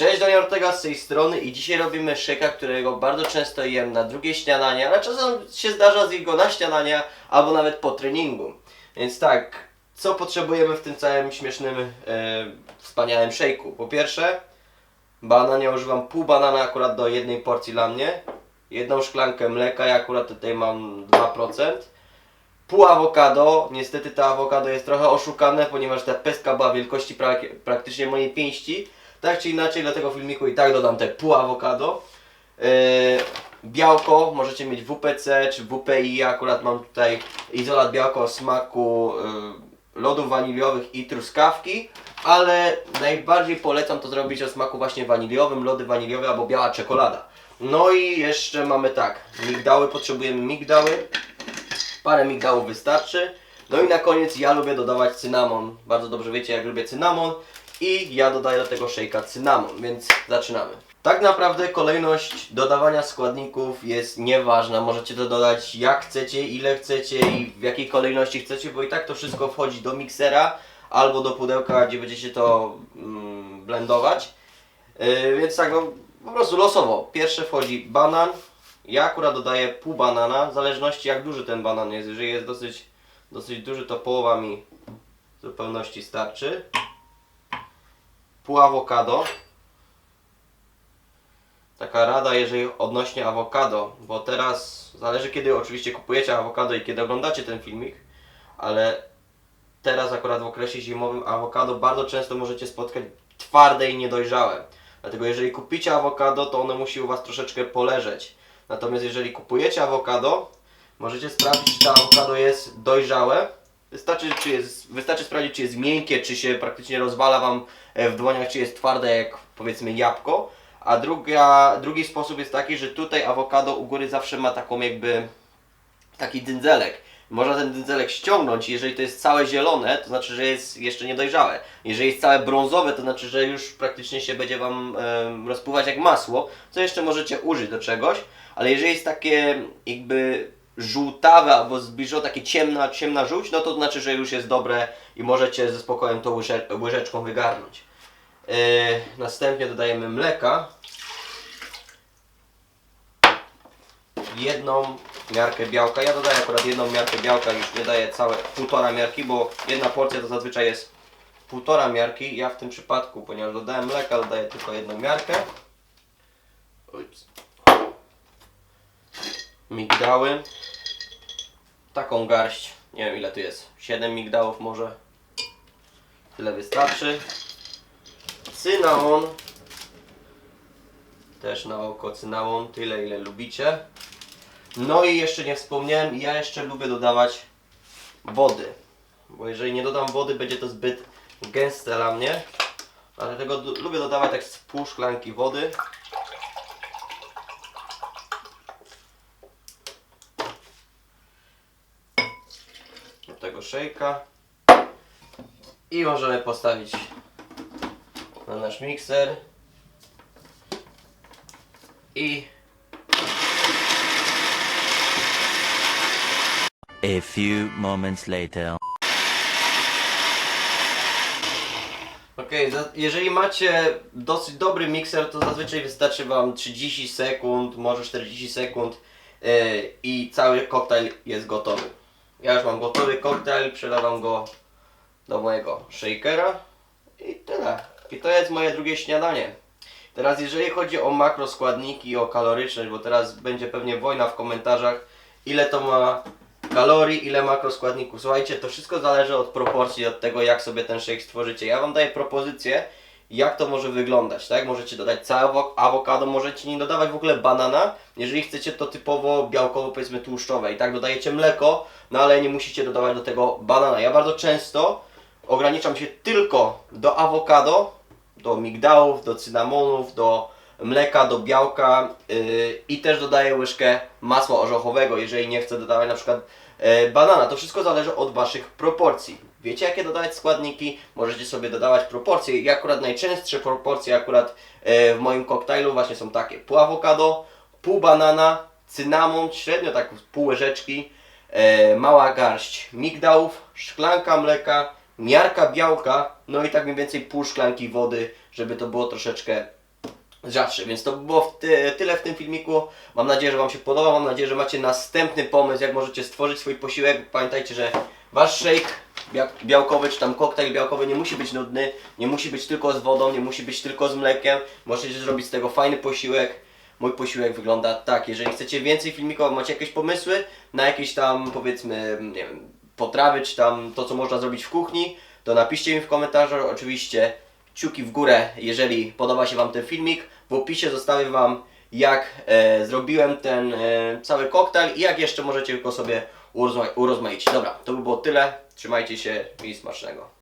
Cześć, Daniel Ortega z tej strony i dzisiaj robimy szejka, którego bardzo często jem na drugie śniadanie, ale czasem się zdarza zjeść go na śniadania albo nawet po treningu. Więc tak, co potrzebujemy w tym całym śmiesznym, e, wspaniałym szejku? Po pierwsze, banan, ja używam pół banana akurat do jednej porcji dla mnie, jedną szklankę mleka, ja akurat tutaj mam 2%, pół awokado, niestety to awokado jest trochę oszukane, ponieważ ta pestka była wielkości prak praktycznie mojej pięści, tak czy inaczej do tego filmiku i tak dodam te pół awokado. Yy, białko możecie mieć WPC czy WPI, ja akurat mam tutaj izolat białko o smaku yy, lodów waniliowych i truskawki, ale najbardziej polecam to zrobić o smaku właśnie waniliowym, lody waniliowe albo biała czekolada. No i jeszcze mamy tak, migdały, potrzebujemy migdały, parę migdałów wystarczy. No i na koniec ja lubię dodawać cynamon. Bardzo dobrze wiecie jak lubię cynamon. I ja dodaję do tego szejka cynamon, więc zaczynamy. Tak naprawdę kolejność dodawania składników jest nieważna. Możecie to dodać jak chcecie, ile chcecie i w jakiej kolejności chcecie, bo i tak to wszystko wchodzi do miksera albo do pudełka, gdzie będziecie to mm, blendować. Yy, więc tak, no po prostu losowo. Pierwsze wchodzi banan. Ja akurat dodaję pół banana, w zależności jak duży ten banan jest. Jeżeli jest dosyć, dosyć duży, to połowa mi w zupełności starczy. Pół awokado. Taka rada, jeżeli odnośnie awokado, bo teraz zależy kiedy oczywiście kupujecie awokado i kiedy oglądacie ten filmik, ale teraz akurat w okresie zimowym awokado bardzo często możecie spotkać twarde i niedojrzałe. Dlatego jeżeli kupicie awokado, to ono musi u Was troszeczkę poleżeć. Natomiast jeżeli kupujecie awokado, możecie sprawdzić, czy to awokado jest dojrzałe. Wystarczy, czy jest, wystarczy sprawdzić, czy jest miękkie, czy się praktycznie rozwala Wam e, w dłoniach, czy jest twarde jak powiedzmy jabłko. A druga, drugi sposób jest taki, że tutaj awokado u góry zawsze ma taką jakby taki dędzelek. Można ten dędzelek ściągnąć jeżeli to jest całe zielone, to znaczy, że jest jeszcze niedojrzałe. Jeżeli jest całe brązowe, to znaczy, że już praktycznie się będzie Wam em, rozpływać jak masło, co jeszcze możecie użyć do czegoś. Ale jeżeli jest takie jakby żółtawe albo zbliżone, takie ciemna, ciemna żółć, no to znaczy, że już jest dobre i możecie ze spokojem to łyże, łyżeczką wygarnąć. Yy, następnie dodajemy mleka. Jedną miarkę białka. Ja dodaję akurat jedną miarkę białka, już nie daję całe półtora miarki, bo jedna porcja to zazwyczaj jest półtora miarki. Ja w tym przypadku, ponieważ dodałem mleka, dodaję tylko jedną miarkę. Ups. Migdały. Taką garść. Nie wiem ile tu jest. 7 migdałów może. Tyle wystarczy. Cynamon. Też na oko cynamon, tyle ile lubicie. No i jeszcze nie wspomniałem, ja jeszcze lubię dodawać wody. Bo jeżeli nie dodam wody, będzie to zbyt gęste dla mnie. Dlatego lubię dodawać tak z pół szklanki wody. Do tego szejka. I możemy postawić na nasz mikser. I A few moments later. Za- jeżeli macie dosyć dobry mikser, to zazwyczaj wystarczy Wam 30 sekund, może 40 sekund yy, i cały koktajl jest gotowy. Ja już mam gotowy koktajl, przelewam go do mojego shakera i tyle. I to jest moje drugie śniadanie. Teraz jeżeli chodzi o makroskładniki, o kaloryczność, bo teraz będzie pewnie wojna w komentarzach, ile to ma kalorii, ile makroskładników. Słuchajcie, to wszystko zależy od proporcji, od tego jak sobie ten shake stworzycie. Ja Wam daję propozycję, jak to może wyglądać, tak? Możecie dodać całe awo- awokado, możecie nie dodawać w ogóle banana, jeżeli chcecie to typowo białkowo powiedzmy tłuszczowe i tak dodajecie mleko, no ale nie musicie dodawać do tego banana. Ja bardzo często ograniczam się tylko do awokado, do migdałów, do cynamonów, do mleka, do białka yy, i też dodaję łyżkę masła orzechowego, jeżeli nie chcę dodawać na przykład yy, banana. To wszystko zależy od Waszych proporcji. Wiecie jakie dodawać składniki, możecie sobie dodawać proporcje. I akurat najczęstsze proporcje akurat yy, w moim koktajlu właśnie są takie. Pół awokado, pół banana, cynamon, średnio tak pół łyżeczki, e, mała garść migdałów, szklanka mleka, miarka białka, no i tak mniej więcej pół szklanki wody, żeby to było troszeczkę rzadsze. Więc to by było w ty, tyle w tym filmiku. Mam nadzieję, że Wam się podoba. Mam nadzieję, że macie następny pomysł, jak możecie stworzyć swój posiłek. Pamiętajcie, że Wasz shake białkowy, czy tam koktajl białkowy nie musi być nudny, nie musi być tylko z wodą, nie musi być tylko z mlekiem. Możecie zrobić z tego fajny posiłek. Mój posiłek wygląda tak. Jeżeli chcecie więcej filmików, macie jakieś pomysły na jakieś tam powiedzmy, nie wiem, potrawy, czy tam to, co można zrobić w kuchni, to napiszcie mi w komentarzu. Oczywiście kciuki w górę, jeżeli podoba się Wam ten filmik. W opisie zostawię Wam, jak e, zrobiłem ten e, cały koktajl i jak jeszcze możecie go sobie urozma- urozmaicić. Dobra, to by było tyle. Trzymajcie się i smacznego.